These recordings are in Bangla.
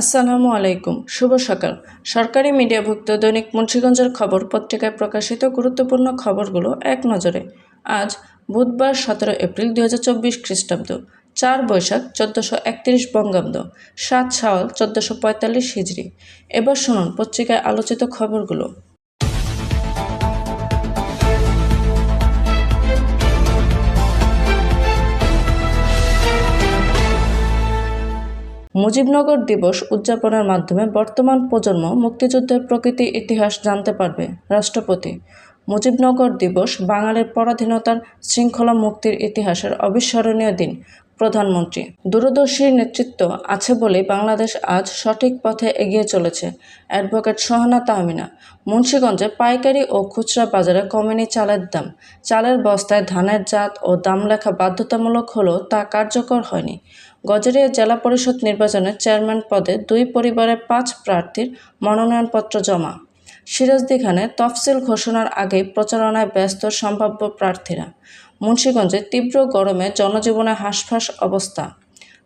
আসসালামু আলাইকুম, শুভ সকাল। সরকারি মিডিয়াভুক্ত দৈনিক মুন্সীগঞ্জের খবর পত্রিকায় প্রকাশিত গুরুত্বপূর্ণ খবরগুলো এক নজরে। আজ বুধবার সতেরো এপ্রিল দু হাজার চব্বিশ খ্রিস্টাব্দ। চার বৈশাখ চোদ্দোশো একত্রিশ বঙ্গাব্দ। সাত সাওয়াল চোদ্দোশো পঁয়তাল্লিশ হিজড়ি। এবার শুনুন পত্রিকায় আলোচিত খবরগুলো। মুজিবনগর দিবস উদযাপনের মাধ্যমে বর্তমান প্রজন্ম মুক্তিযুদ্ধের প্রকৃতি ইতিহাস জানতে পারবে। রাষ্ট্রপতি, মুজিবনগর দিবস বাঙালির পরাধীনতার শৃঙ্খলা মুক্তির ইতিহাসের অবিস্মরণীয় দিন। প্রধানমন্ত্রী। দূরদর্শীর নেতৃত্ব আছে বলেই বাংলাদেশ আজ সঠিক পথে এগিয়ে চলেছে। অ্যাডভোকেট সোহানা তাহমিনা, মুন্সীগঞ্জে পাইকারি ও খুচরা বাজারে কমেনি চালের দাম। চালের বস্তায় ধানের জাত ও দাম লেখা বাধ্যতামূলক হলেও তা কার্যকর হয়নি। গজারিয়া জেলা পরিষদ নির্বাচনে চেয়ারম্যান পদে দুই পরিবারের পাঁচ প্রার্থীর মনোনয়নপত্র জমা। সিরাজদি খানে তফসিল ঘোষণার আগে প্রচারণায় ব্যস্ত সম্ভাব্য প্রার্থীরা। মুন্সীগঞ্জে তীব্র গরমে জনজীবনে হাঁসফাঁস অবস্থা।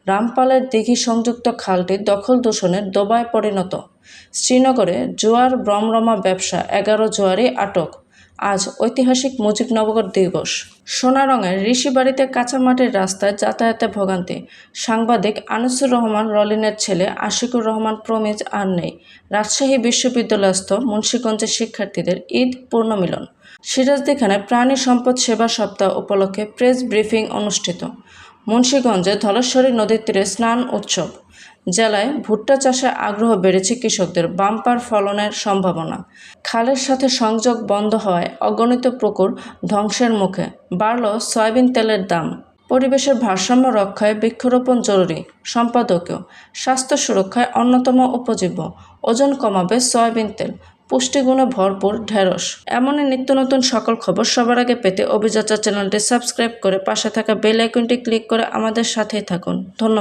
রামপালের দিঘি সংযুক্ত খালটি দখল দূষণের দোবায় পরিণত। শ্রীনগরে জোয়ার, ব্রমরমা ব্যবসা এগারো জোয়ারি আটক। আজ ঐতিহাসিক মুজিবনগর দিবস। সোনারঙের ঋষিবাড়িতে কাঁচামাটির রাস্তায় যাতায়াতে ভোগান্তি। সাংবাদিক আনিসুর রহমান, রলিনের ছেলে আশিকুর রহমান প্রমিজ আর নেই। রাজশাহী বিশ্ববিদ্যালয়স্থ মুন্সীগঞ্জের শিক্ষার্থীদের ঈদ পূর্ণমিলন। সিরাজদিখানে প্রাণী সম্পদ সেবা সপ্তাহ উপলক্ষে প্রেস ব্রিফিং অনুষ্ঠিত। মুন্সীগঞ্জে ধলেশ্বরী নদীর তীরে স্নান উৎসব। জেলায় ভুট্টা চাষে আগ্রহ বেড়েছে কৃষকদের বাম্পার ফলনের সম্ভাবনা। খালের সাথে সংযোগ বন্ধ হওয়ায় অগণিত পুকুর ধ্বংসের মুখে। বাড়ল সয়াবিন তেলের দাম। পরিবেশের ভারসাম্য রক্ষায় বৃক্ষরোপণ জরুরি। সম্পাদকীয়, স্বাস্থ্য সুরক্ষায় অন্যতম উপজীব্য। ওজন কমাবে সয়াবিন তেল। পুষ্টিগুণে ভরপুর ঢেঁড়স। এমনই নিত্য নতুন সকল খবর সবার আগে পেতে অভিযাত্রা চ্যানেলটি সাবস্ক্রাইব করে পাশে থাকা বেল আইকনটি ক্লিক করে আমাদের সাথেই থাকুন। ধন্যবাদ।